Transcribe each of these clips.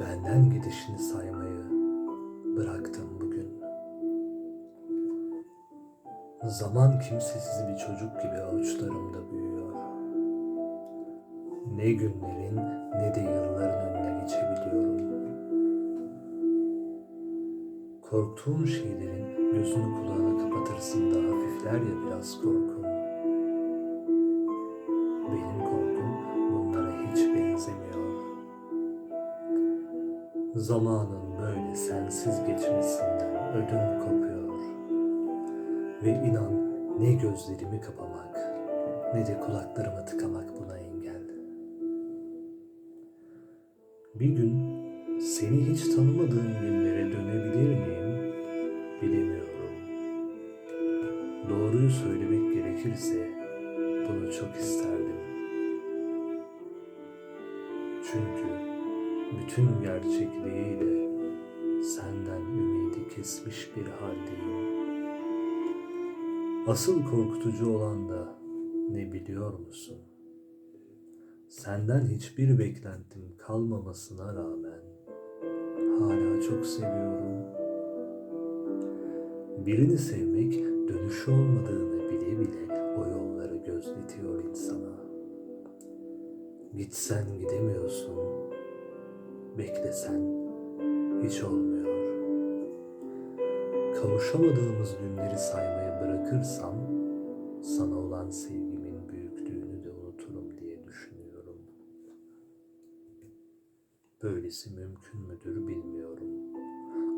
benden gidişini saymayı bıraktım bugün. Zaman kimsesiz bir çocuk gibi avuçlarımda büyüyor. Ne günlerin ne de yılların önüne geçebiliyorum. Korktuğun şeylerin gözünü kulağını kapatırsın da hafifler ya biraz korkun. Zamanın böyle sensiz geçmesinden ödüm kopuyor. Ve inan ne gözlerimi kapamak ne de kulaklarımı tıkamak buna engel. Bir gün seni hiç tanımadığım günlere dönebilir miyim bilemiyorum. Doğruyu söylemek gerekirse bunu çok isterdim. Çünkü bütün gerçekliğiyle senden ümidi kesmiş bir haldeyim. Asıl korkutucu olan da ne biliyor musun? Senden hiçbir beklentim kalmamasına rağmen hala çok seviyorum. Birini sevmek dönüşü olmadığını bile bile o yolları gözletiyor insana. Gitsen gidemiyorsun, beklesen hiç olmuyor. Kavuşamadığımız günleri saymayı bırakırsam sana olan sevgimin büyüklüğünü de unuturum diye düşünüyorum. Böylesi mümkün müdür bilmiyorum.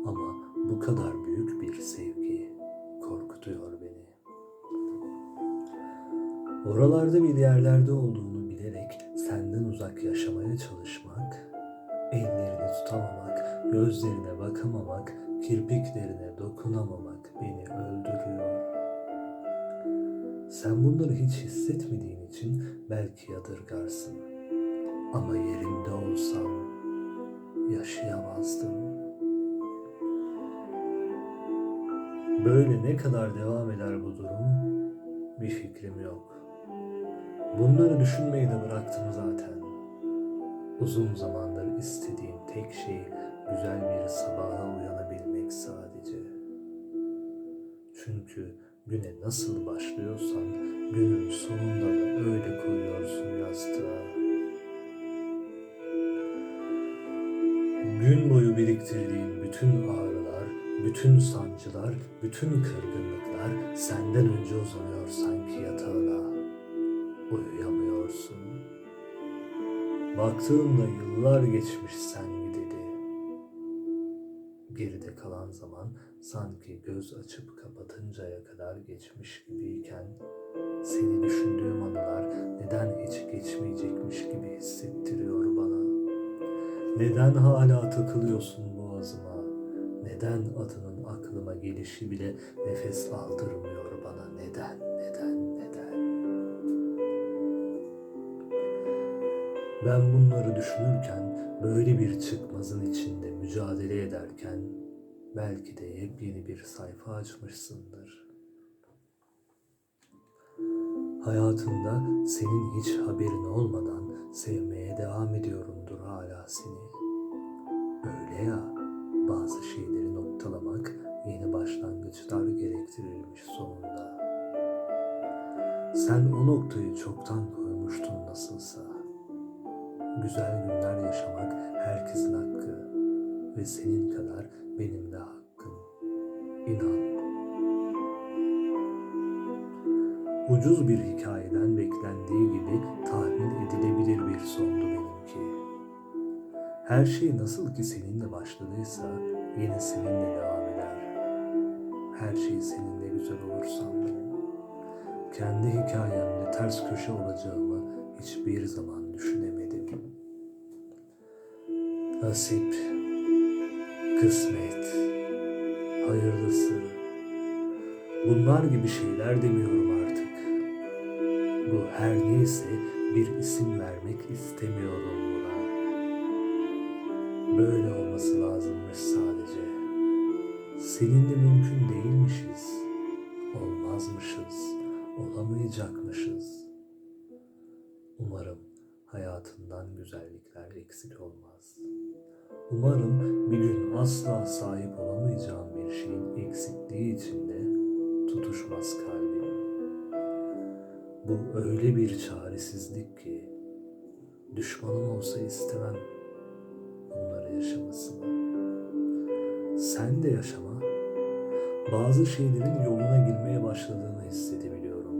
Ama bu kadar büyük bir sevgi korkutuyor beni. Oralarda bir yerlerde olduğunu gözlerine bakamamak, kirpiklerine dokunamamak beni öldürüyor. Sen bunları hiç hissetmediğin için belki yadırgarsın. Ama yerinde olsam yaşayamazdım. Böyle ne kadar devam eder bu durum bir fikrim yok. Bunları düşünmeyi de bıraktım zaten. Uzun zamandır istediğim tek şey güzel bir sabaha uyanabilmek sadece. Çünkü güne nasıl başlıyorsan günün sonunda da öyle koyuyorsun yastığa. Gün boyu biriktirdiğin bütün ağrılar, bütün sancılar, bütün kırgınlıklar senden önce uzanıyor sanki yatağına. Uyuyamıyorsun. Baktığımda yıllar geçmiş sen gideli. Geride kalan zaman sanki göz açıp kapatıncaya kadar geçmiş gibiyken seni düşündüğüm anılar neden hiç geçmeyecekmiş gibi hissettiriyor bana. Neden hala takılıyorsun boğazıma? Neden adının aklıma gelişi bile nefes aldırmıyor bana? Neden, Ben bunları düşünürken, böyle bir çıkmazın içinde mücadele ederken, belki de yepyeni bir sayfa açmışsındır. Hayatında senin hiç haberin olmadan sevmeye devam ediyorumdur hala seni. Öyle ya, bazı şeyleri noktalamak yeni başlangıçlar gerektirirmiş sonunda. Sen o noktayı çoktan koymuştun nasılsa. Güzel günler yaşamak herkesin hakkı ve senin kadar benim de hakkım. İnan. Ucuz bir hikayeden beklendiği gibi tahmin edilebilir bir sondu benimki. Her şey nasıl ki seninle başladıysa yine seninle devam eder. Her şey seninle güzel olur sandım. Kendi hikayemde ters köşe olacağımı hiçbir zaman düşünemedim. Nasip, kısmet, hayırlısı. Bunlar gibi şeyler demiyorum artık. Bu her neyse bir isim vermek istemiyorum buna. Böyle olması lazımmış sadece. Seninle mümkün değilmişiz. Olmazmışız. Olamayacakmışız. Umarım hayatından güzellikler eksik olmaz. Umarım bir gün asla sahip olamayacağım bir şeyin eksikliği içinde tutuşmaz kalbim. Bu öyle bir çaresizlik ki düşmanım olsa istemem bunları yaşamasını. Sen de yaşama. Bazı şeylerin yoluna girmeye başladığını hissedebiliyorum.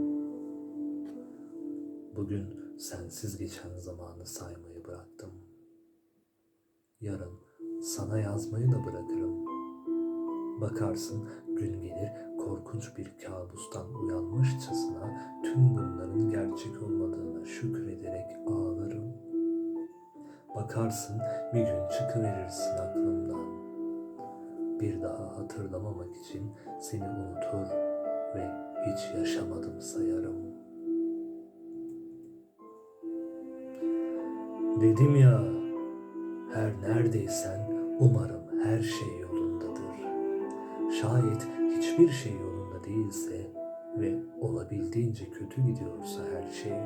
Bugün sensiz geçen zamanı saymayı bıraktım. Yarın sana yazmayı da bırakırım. Bakarsın gün gelir korkunç bir kabustan uyanmışçasına tüm bunların gerçek olmadığına şükrederek ağlarım. Bakarsın bir gün çıkıverirsin aklımdan. Bir daha hatırlamamak için seni unutur ve hiç yaşamadım sayarım. Dedim ya, her neredeysen umarım her şey yolundadır. Şayet hiçbir şey yolunda değilse ve olabildiğince kötü gidiyorsa her şey,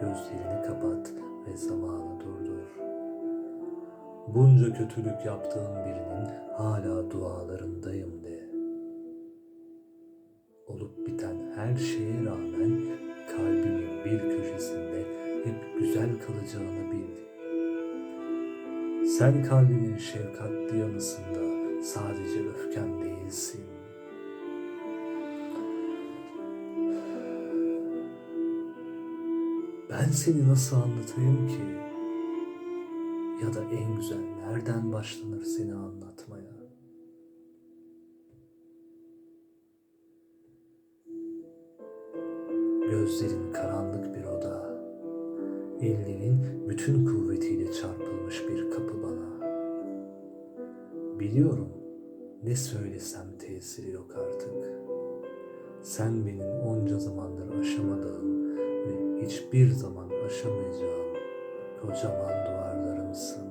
gözlerini kapat ve zamanı durdur. Bunca kötülük yaptığım birinin hala dualarındayım de. Olup biten her şeye rağmen kalbimin bir köşesinde hep güzel kalacağını bil. Sen kalbimin şefkatli yanısında sadece öfkem değilsin. Ben seni nasıl anlatayım ki? Ya da en güzel nereden başlanır seni anlatmaya? Gözlerin karanlık bir oda. Ellerin bütün kuvvetiyle çarpılmış Biliyorum ne söylesem tesiri yok artık. Sen benim onca zamandır aşamadığım ve hiçbir zaman aşamayacağım kocaman duvarlarımsın.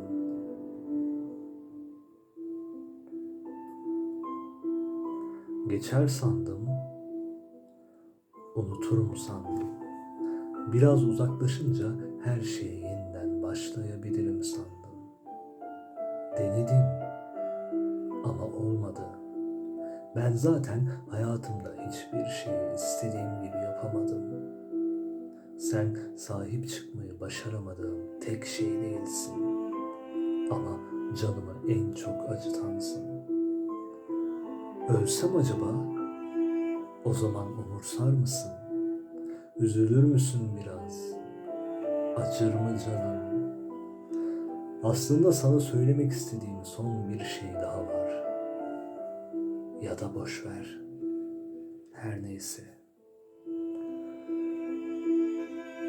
Geçer sandım, unuturum sandım. Biraz uzaklaşınca her şeye yeniden başlayabilirim sandım. Denedim Ben zaten hayatımda hiçbir şeyi istediğim gibi yapamadım. Sen sahip çıkmayı başaramadığım tek şey değilsin. Ama canımı en çok acıtansın. Ölsem acaba? O zaman umursar mısın? Üzülür müsün biraz? Acır mı canım? Aslında sana söylemek istediğim son bir şey daha var. Ya da boş ver. Her neyse.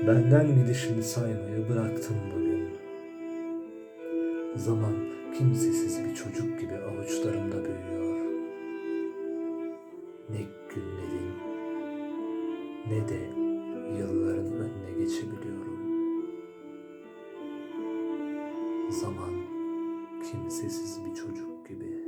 Benden gidişini saymayı bıraktım bugün. Zaman kimsesiz bir çocuk gibi avuçlarımda büyüyor. Ne günlerin ne de yılların önüne geçebiliyorum. Zaman kimsesiz bir çocuk gibi.